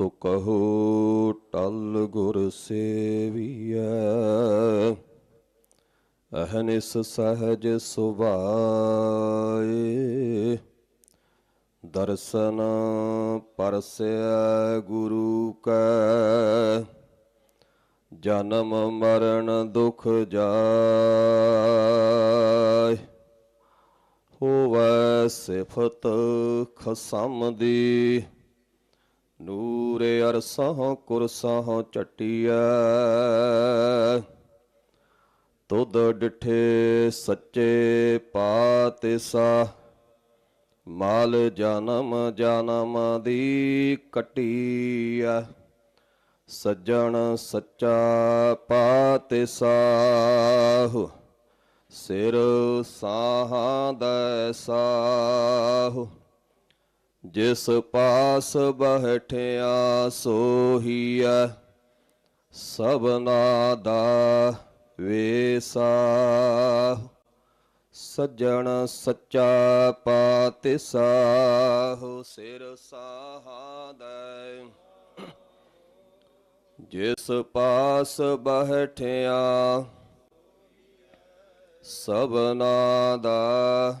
ਸੋ ਕਹੋ, ਟਲ ਗੁਰ ਸੇਵੀਐ। ਅਹਨਿਸ ਸਹਜ ਸੁਭਾਏ। ਦਰਸ਼ਨ ਪਰਸਿਆ ਗੁਰੂ ਕੈ। ਜਨਮ ਮਰਨ ਦੁਖ ਜਾਏ। ਹੋਵੈ ਸਿਫਤ ਖਸਮ ਦੀ ਨੂਰ ਅਰਸਹ ਕੁਰਸਹ ਚਟਿਆ ਤੁਧ ਡਿਠੇ ਸੱਚੇ ਪਾਤਿਸਾ। ਮਾਲ ਜਨਮ ਜਨਮ ਦੀ ਕਟੀਐ। ਸੱਜਣ ਸੱਚਾ ਪਾਤਿਸਾਹੁ ਸਿਰ ਸਾਹਾਂ ਦਾ ਜਿਸ ਪਾਸ ਬਹਿਠਿਆ ਸੋਹੀਐ, ਸਭਨਾ ਦਾ ਵੇਸਾਹੁ ਸੱਜਣ ਸੱਚਾ ਪਾਤਿਸਾਹੁ ਸਿਰ ਸਾਹਾਦੈ। ਜਿਸ ਪਾਸ ਬਹਿਠਿਆ ਸਭਨਾ ਦਾ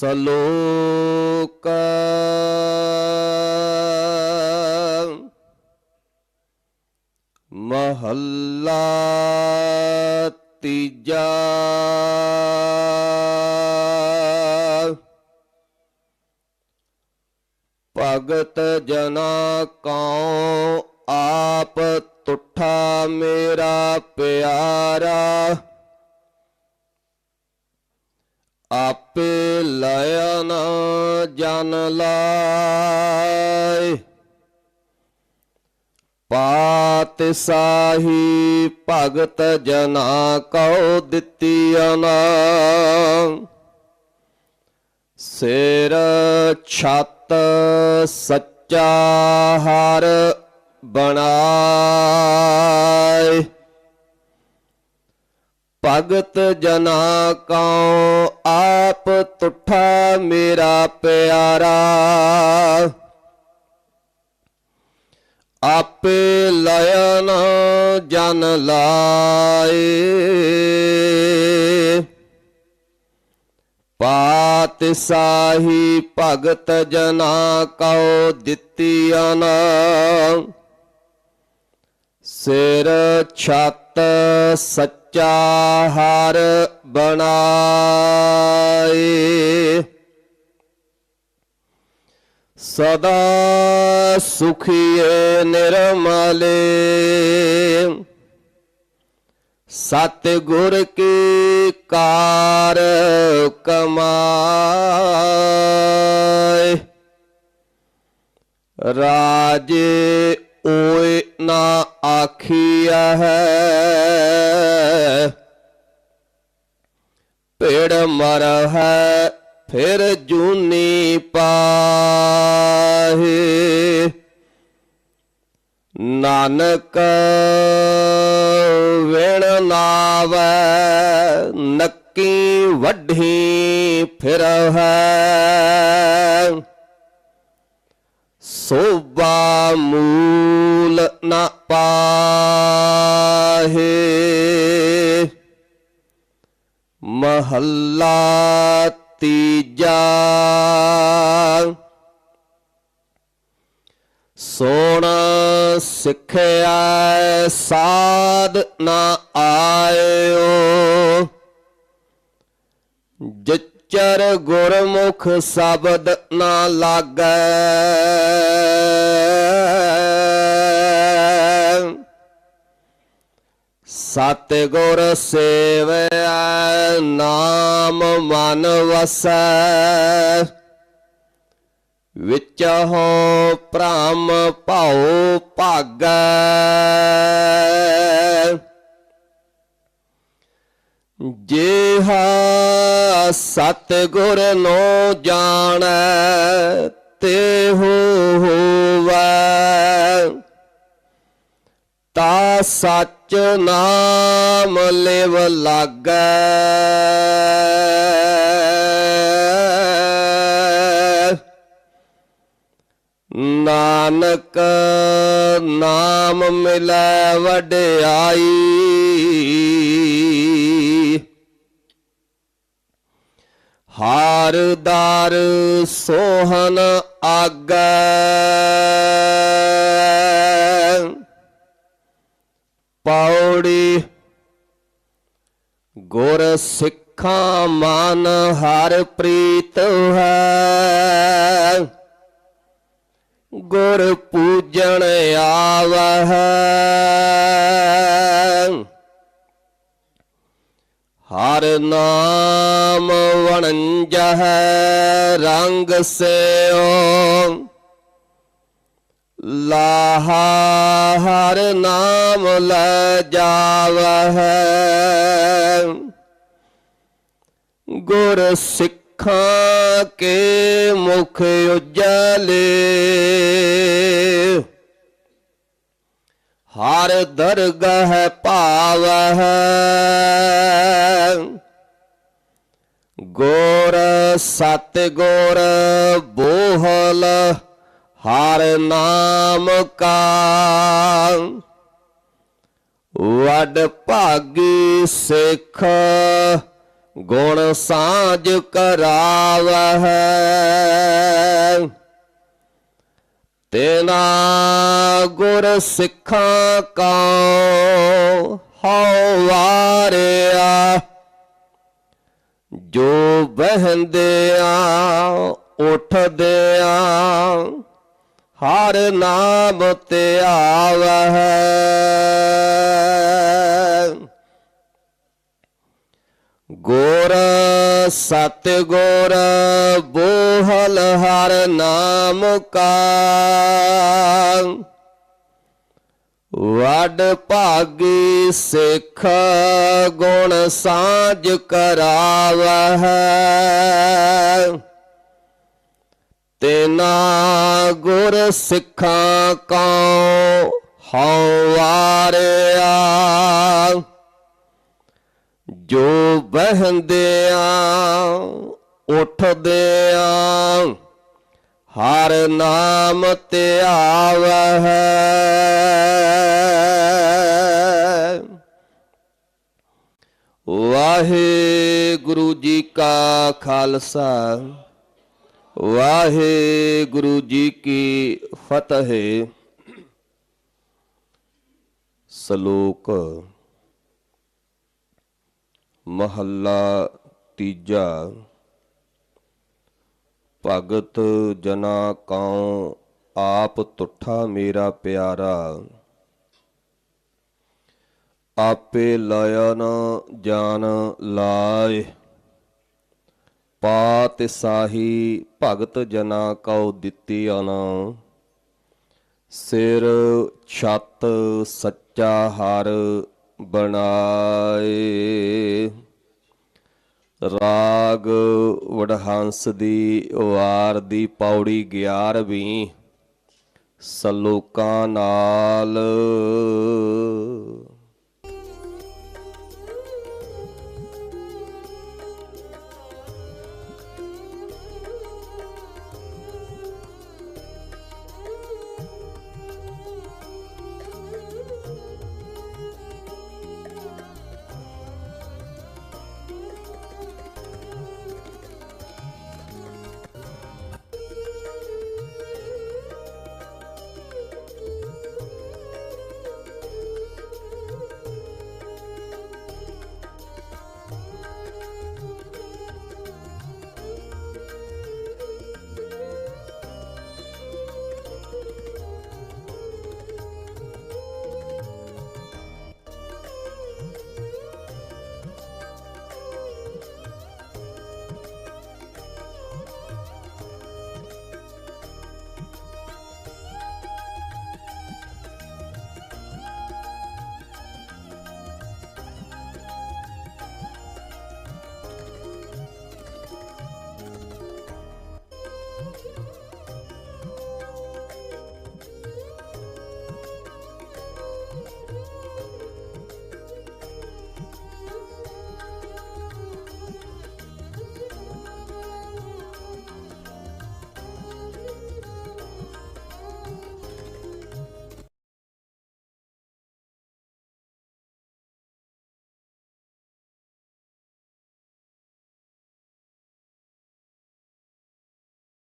ਸਲੋਕ। ਮਹੱਲਾ ਤੀਜਾ। ਭਗਤ ਜਨਾ ਕਉ ਆਪ ਤੁਠਾ ਮੇਰਾ ਪਿਆਰਾ। ਆਪੇ ਲਇਨ ਜਨ ਲਾਇ ਪਾਤ ਸਾਹੀ ਭਗਤ ਜਨਾ ਕਉ ਦਿੱਤੀ ਅਨਾ। ਸਿਰ ਛਤ ਸੱਚਾ ਹਰ ਬਣਾਏ। ਭਗਤ ਜਨਾ ਕਉ, ਆਪ ਤੁਠਾ ਮੇਰਾ ਪਿਆਰਾ। ਆਪੇ ਲਇਨ ਜਨ ਲਾਏ। ਪਾਤ ਸਾਹੀ ਭਗਤ ਜਨਾ ਕਉ ਦਿੱਤੀ ਅਨਾ ਸਿਰ ਛਤ ਸੱਚਾ ਹਰ ਬਣਾਏ। ਸਦਾ ਸੁਖੀਏ ਨਿਰਮਲੇ। ਸਤ ਗੁਰ ਕੀ ਕਾਰ ਕਮਾਏ। ਰਾਜੇ ਓਏ ਨਾ ਆਖੀਆ ਹੈ। ਭੇੜ ਮਰ ਹੈ, ਫਿਰ ਜੂਨੀ ਪਾਹੇ। ਨਾਨਕ ਵੇਣ ਨਾਵੈ, ਨੱਕੀ ਵੱਢੀ ਫਿਰ ਹੈ। ਸੋਭਾ ਮੂਲ ਨਾ ਪਾਹੇ। ਮਹੱਲਾ ਤੀਜਾ। ਸੋਣ ਸਿੱਖਿਆ ਸਾਧ ਨਾ ਆਇਓ। ਜਿਚਰ ਗੁਰਮੁਖ ਸ਼ਬਦ ਨਾ ਲਾਗੈ। ਸਤ ਗੁਰ ਸੇਵਿਆ ਨਾਮ ਮਨ ਵਸੈ। ਵਿੱਚ ਹੋ ਭ੍ਰਮ ਭਾਉ ਭਾਗੈ। ਜਿਹਾ ਸਤ ਗੁਰ ਨੋ ਜਾਣੈ, ਤੇ ਹੋ ਹੋਵੈ। ਤਾ ਸਚ ਨਾਮ ਲਿਵ ਲਾਗੈ। ਨਾਨਕ ਨਾਮ ਮਿਲੈ, ਵਡਿਆਈ। ਹਾਰ ਦਾਰ ਸੋਹਨ ਆਗੈ। ਪੌੜੀ ਗੁਰ ਸਿੱਖਾਂ ਮਨ ਹਰ ਪ੍ਰੀਤ ਹੈ। ਗੁਰ ਪੂਜਣ ਆਵਹਿ ਹਰ ਨਾਮ ਵਣੰਜਹ ਰੰਗ ਸਿਓ ਲਾਹਾ ਹਰ ਨਾਮ ਲੈ ਜਾਵਹਿ। ਗੁਰ ਸਿੱਖਾਂ ਕੇ ਮੁਖ ਉਜਲੇ। ਹਰ ਦਰਗਹ ਭਾਵਹਿ। ਗੁਰ ਸਤ ਗੁਰ ਬੋਹਲ ਹਰ ਨਾਮ ਕਾ। ਵਡ ਭਾਗੀ ਸਿੱਖ ਗੁਣ ਸਾਜ ਕਰਾਵਹਿ। ਤੇਨਾ ਗੁਰ ਸਿੱਖਾਂ ਕਾ ਹਉ ਵਾਰਿਆ। ਜੋ ਬਹਿੰਦਿਆਂ ਉੱਠਦਿਆਂ ਹਰ ਨਾਮ ਤੇ ਆਵਹਿ। ਗੁਰ ਸਤ ਗੁਰ ਬੋਹਲ ਹਰ ਨਾਮ ਕਾ। ਵਡ ਭਾਗੀ ਸਿੱਖ ਗੁਣ ਸਾਜ ਕਰਾਵਹਿ। ਤੇਨਾ ਗੁਰ ਸਿੱਖਾਂ ਕਉ ਹਉ ਵਾਰਿਆ ਜੋ ਬਹਿੰਦਿਆਂ ਉੱਠਦਿਆਂ ਹਰ ਨਾਮ ਤੇ ਵਾਹਿਗੁਰੂ ਜੀ ਕਾ ਖਾਲਸਾ, ਵਾਹਿਗੁਰੂ ਜੀ ਕੀ ਫਤਿਹ। ਸ਼ਲੋਕ ਮਹੱਲਾ ਤੀਜਾ, ਭਗਤ ਜਨਾ ਕਉ ਆਪ ਤੁਠਾ ਮੇਰਾ ਪਿਆਰਾ। ਆਪੇ ਲਇਨ ਜਾਨ ਲਾਏ। ਪਾਤ ਸਾਹੀ ਭਗਤ ਜਨਾ ਕਉ ਦਿੱਤੀ ਅਨ ਸਿਰ ਛੱਤ ਸੱਚਾ ਹਰ ਬਣਾਏ। ਰਾਗ ਵਡਹੰਸ ਦੀ ਵਾਰ ਦੀ ਪੌੜੀ 11ਵੀਂ ਸਲੋਕਾਂ ਨਾਲ